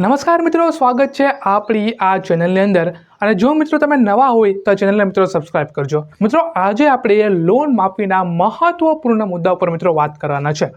નમસ્કાર મિત્રો, સ્વાગત છે આપણી આ ચેનલની અંદર. અને જો મિત્રો તમે નવા હોય તો ચેનલને મિત્રો સબસ્ક્રાઇબ કરજો. મિત્રો, આજે આપણે લોન માફીના મહત્વપૂર્ણ મુદ્દા ઉપર મિત્રો વાત કરવાના છે.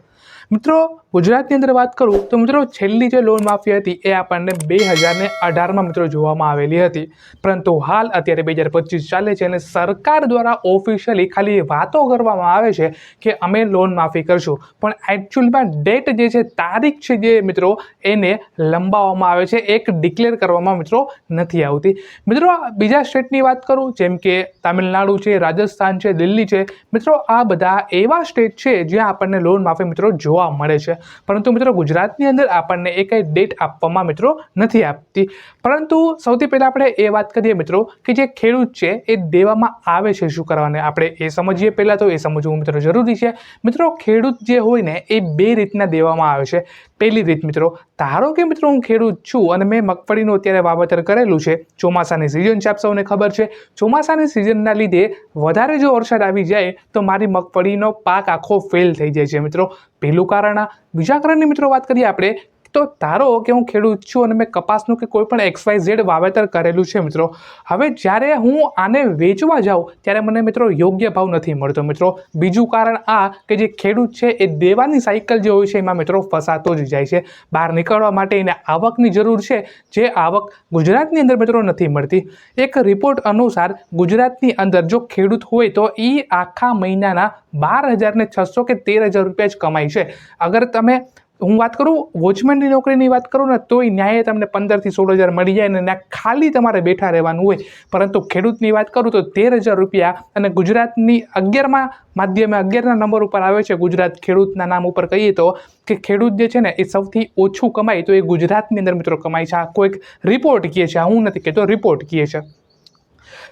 મિત્રો, ગુજરાતની અંદર વાત કરું તો મિત્રો, છેલ્લી જે લોન માફી હતી એ આપણને બે હજારને અઢારમાં મિત્રો જોવામાં આવેલી હતી. પરંતુ હાલ અત્યારે બે હજાર પચીસ ચાલે છે અને સરકાર દ્વારા ઓફિશિયલી ખાલી વાતો કરવામાં આવે છે કે અમે લોન માફી કરશું. પણ એકચ્યુઅલમાં ડેટ જે છે, તારીખ છે જે મિત્રો, એને લંબાવવામાં આવે છે. એક ડિક્લેર કરવામાં મિત્રો નથી આવતી. મિત્રો, બીજા સ્ટેટની વાત કરું, જેમ કે તામિલનાડુ છે, રાજસ્થાન છે, દિલ્હી છે. મિત્રો, આ બધા એવા સ્ટેટ છે જ્યાં આપણને લોન માફી મિત્રો જોવા મળે છે. પરંતુ મિત્રો ગુજરાતની અંદર આપણને એ કંઈ ડેટ આપવામાં મિત્રો નથી આપતી. પરંતુ સૌથી પહેલાં આપણે એ વાત કરીએ મિત્રો કે જે ખેડૂત છે એ દેવામાં આવે છે શું કરવાને? આપણે એ સમજીએ પહેલાં તો એ સમજવું મિત્રો જરૂરી છે. મિત્રો ખેડૂત જે હોય ને એ બે રીતના દેવામાં આવે છે. પહેલી રીત મિત્રો, ધારો કે મિત્રો હું ખેડૂત છું અને મેં મગફળીનું અત્યારે વાવેતર કરેલું છે, ચોમાસાની સિઝન છે, આપ સૌને ખબર છે, ચોમાસાની સિઝનના લીધે વધારે જો વરસાદ આવી જાય તો મારી મગફળીનો પાક આખો ફેલ થઈ જાય છે મિત્રો. પહેલું કારણ આ. બીજા કારણની મિત્રો વાત કરીએ આપણે તો ધારો કે હું ખેડૂત છું અને મેં કપાસનું કે કોઈ પણ એક્સ વાય ઝેડ વાવેતર કરેલું છે મિત્રો, હવે જ્યારે હું આને વેચવા જાઉં, ત્યારે મને મિત્રો યોગ્ય ભાવ નથી મળતો. મિત્રો, બીજું કારણ આ કે જે ખેડૂત છે એ દેવાની સાયકલ જે હોય છે એમાં મિત્રો ફસાતો જ જાય છે. બહાર નીકળવા માટે એને આવકની જરૂર છે, જે આવક ગુજરાતની અંદર મિત્રો નથી મળતી. એક રિપોર્ટ અનુસાર ગુજરાતની અંદર જો ખેડૂત હોય તો એ આખા મહિનાના બાર હજારને છસો કે તેર હજાર રૂપિયા જ કમાય છે. અગર તમે હું વાત કરું, વોચમેનની નોકરીની વાત કરું ને, તોય ન્યાયે તમને પંદરથી સોળ હજાર મળી જાય ને ત્યાં ખાલી તમારે બેઠા રહેવાનું હોય. પરંતુ ખેડૂતની વાત કરું તો તેર હજાર રૂપિયા અને ગુજરાતની અગિયારમાં માધ્યમે અગિયારના નંબર ઉપર આવે છે ગુજરાત ખેડૂતના નામ ઉપર કહીએ તો, કે ખેડૂત જે છે ને, એ સૌથી ઓછું કમાય, તો એ ગુજરાતની અંદર મિત્રો કમાય છે. આ કોઈક રિપોર્ટ કહે છે હું નથી કહેતો રિપોર્ટ કહે છે.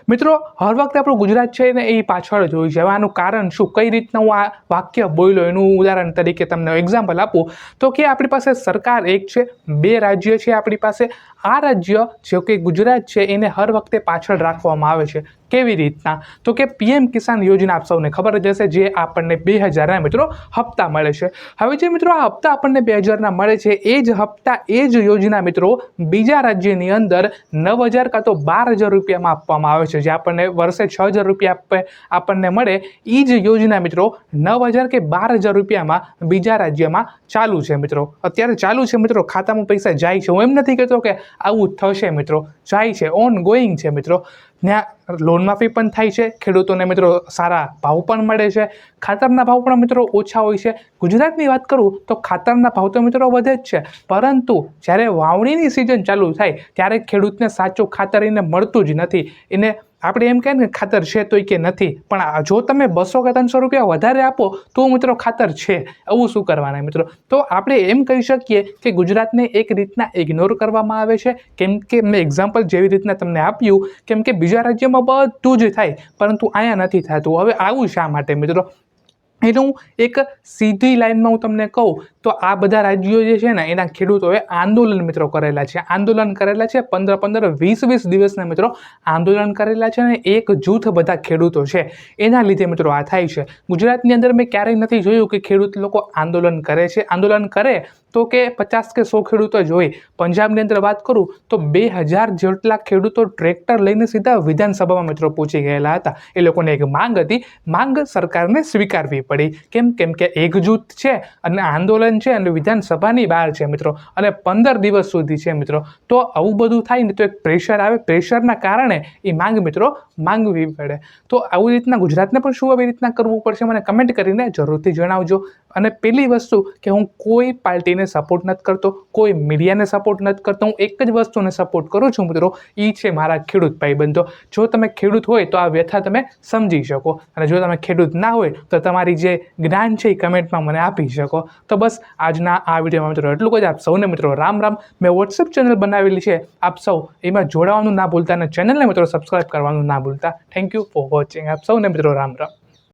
મિત્રો, હર વખતે આપણું ગુજરાત છે ને એ પાછળ જ હોય છે. હવે આનું કારણ શું? કઈ રીતના હું આ વાક્ય બોલ્યો? એનું ઉદાહરણ તરીકે તમને એક્ઝામ્પલ આપું. તો કે આપણી પાસે સરકાર એક છે, બે રાજ્ય છે આપણી પાસે. આ રાજ્ય જે કે ગુજરાત છે, એને હર વખતે પાછળ રાખવામાં આવે છે. કેવી રીતના? તો કે પીએમ કિસાન યોજના આપ સૌને ખબર જ હશે, જે આપણને બે હજારના મિત્રો હપ્તા મળે છે. હવે જે મિત્રો આ હપ્તા આપણને બે હજારના મળે છે, એ જ હપ્તા, એ જ યોજના મિત્રો બીજા રાજ્યની અંદર નવ હજાર કાં તો બાર હજાર રૂપિયામાં આપવામાં આવે છે. જે આપણને વર્ષે છ હજાર રૂપિયા આપે, આપણને મળે. એ જ યોજના મિત્રો નવ હજાર કે બાર હજાર રૂપિયામાં બીજા રાજ્યમાં ચાલુ છે મિત્રો. અત્યારે ચાલુ છે મિત્રો, ખાતામાં પૈસા જાય છે. હું એમ નથી કહેતો કે આવું થશે મિત્રો. જાય છે. ઓન ગોઈંગ છે મિત્રો. ત્યાં લોન માફી પણ થાય છે. ખેડૂતોને મિત્રો સારા ભાવ પણ મળે છે. ખાતરના ભાવ પણ મિત્રો ઓછા હોય છે. ગુજરાતની વાત કરું તો ખાતરના ભાવ તો મિત્રો વધે જ છે. પરંતુ જ્યારે વાવણીની સિઝન ચાલુ થાય, ત્યારે ખેડૂતને સાચું ખાતર એને મળતું જ નથી. એને આપણે એમ કહે ને ખાતર છે તોય કે નથી. પણ જો તમે બસો કે ત્રણસો રૂપિયા વધારે આપો, તો મિત્રો ખાતર છે. આવું શું કરવાના મિત્રો? તો આપણે એમ કહી શકીએ કે ગુજરાતને એક રીતના ઇગ્નોર કરવામાં આવે છે. કેમ કે મેં એક્ઝામ્પલ જેવી રીતના તમને આપ્યું. કેમ કે બીજા રાજ્યમાં બધું જ થાય, પરંતુ અહીંયા નથી થતું. હવે આવું શા માટે મિત્રો? એનું એક સીધી લાઈનમાં હું તમને કહું, તો આ બધા રાજ્યો જે છે ને, એના ખેડૂતોએ આંદોલન મિત્રો કરેલા છે. આંદોલન કરેલા છે, પંદર પંદર, વીસ વીસ દિવસના મિત્રો આંદોલન કરેલા છે અને એક જૂથ બધા ખેડૂતો છે. એના લીધે મિત્રો આ થાય છે. ગુજરાતની અંદર મેં ક્યારેય નથી જોયું કે ખેડૂત લોકો આંદોલન કરે છે. આંદોલન કરે તો કે પચાસ કે સો ખેડૂતો જ હોય પંજાબની અંદર વાત કરું તો બે હજાર જેટલા ખેડૂતો ટ્રેક્ટર લઈને સીધા વિધાનસભામાં મિત્રો પહોંચી ગયેલા હતા. એ લોકોને એક માંગ હતી. માંગ સરકારને સ્વીકારવી પડી. કેમ? કેમ કે એક જૂથ છે અને આંદોલન છે અને વિધાનસભાની બહાર છે મિત્રો. અને પંદર દિવસ સુધી છે મિત્રો. તો આવું બધું થાય ને તો એક પ્રેશર આવે. પ્રેશરના કારણે એ માંગ મિત્રો માંગવી પડે. તો આવી રીતના ગુજરાતને પણ શું આવી રીતના કરવું પડશે? મને કમેન્ટ કરીને જરૂરથી જણાવજો. અને પેલી વસ્તુ કે હું કોઈ પાર્ટીને સપોર્ટ નથી કરતો, કોઈ મીડિયાને સપોર્ટ નથી કરતો, હું એક જ વસ્તુને સપોર્ટ કરું છું મિત્રો એ છે મારા ખેડૂત ભાઈબંધો. જો તમે ખેડૂત હોય તો આ વ્યથા તમે સમજી શકો અને જો તમે ખેડૂત ના હોય તો તમારી જે જ્ઞાન છે એ કમેન્ટમાં મને આપી શકો. તો બસ આજના આ વિડીયોમાં મિત્રો એટલું જ. આપ સૌને મિત્રો રામ રામ. મેં વોટ્સએપ ચેનલ બનાવેલી છે. આપ સૌ એમાં જોડાવાનું ના ભૂલતા અને ચેનલને મિત્રો સબસ્ક્રાઈબ કરવાનું ના ભૂલતા. થેન્ક યુ ફોર વોચિંગ આપ સૌને મિત્રો રામ રામ.